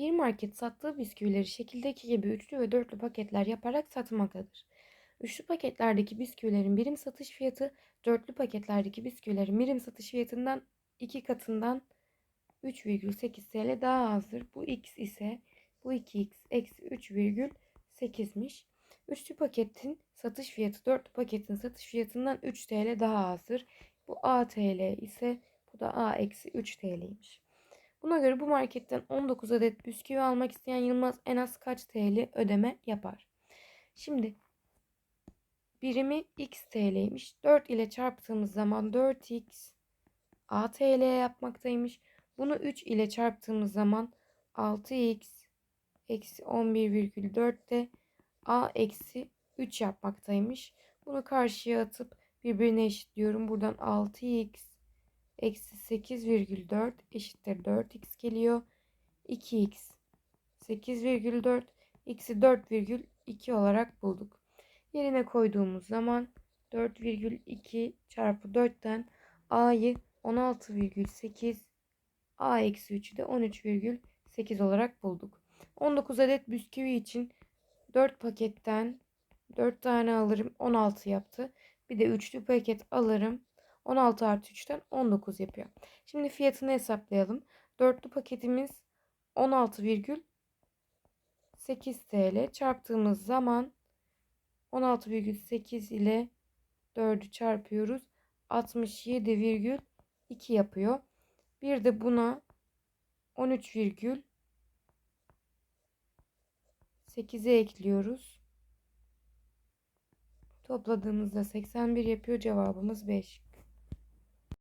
Bir market sattığı bisküvileri şekildeki gibi üçlü ve dörtlü paketler yaparak satmaktadır. Üçlü paketlerdeki bisküvilerin birim satış fiyatı dörtlü paketlerdeki bisküvilerin birim satış fiyatından iki katından 3,8 TL daha azdır. Bu x ise bu 2x eksi 3,8'miş. Üçlü paketin satış fiyatı dörtlü paketin satış fiyatından 3 TL daha azdır. Bu a TL ise bu da a eksi 3 TL'ymiş. Buna göre bu marketten 19 adet bisküvi almak isteyen Yılmaz en az kaç TL ödeme yapar? Şimdi birimi x TL'ymiş. 4 ile çarptığımız zaman 4x a TL yapmaktaymış. Bunu 3 ile çarptığımız zaman 6x eksi 11,4 de a eksi 3 yapmaktaymış. Bunu karşıya atıp birbirine eşitliyorum. Buradan 6x eksi 8,4 eşittir 4x geliyor. 2x 8,4 x'i 4,2 olarak bulduk. Yerine koyduğumuz zaman 4,2 çarpı 4'ten a'yı 16,8 a eksi 3'ü de 13,8 olarak bulduk. 19 adet bisküvi için 4 paketten 4 tane alırım 16 yaptı. Bir de üçlü paket alırım 16 artı 3'ten 19 yapıyor. Şimdi fiyatını hesaplayalım. Dörtlü paketimiz 16,8 TL çarptığımız zaman 16,8 ile 4'ü çarpıyoruz. 67,2 yapıyor. Bir de buna 13,8'e ekliyoruz. Topladığımızda 81 yapıyor. Cevabımız 5.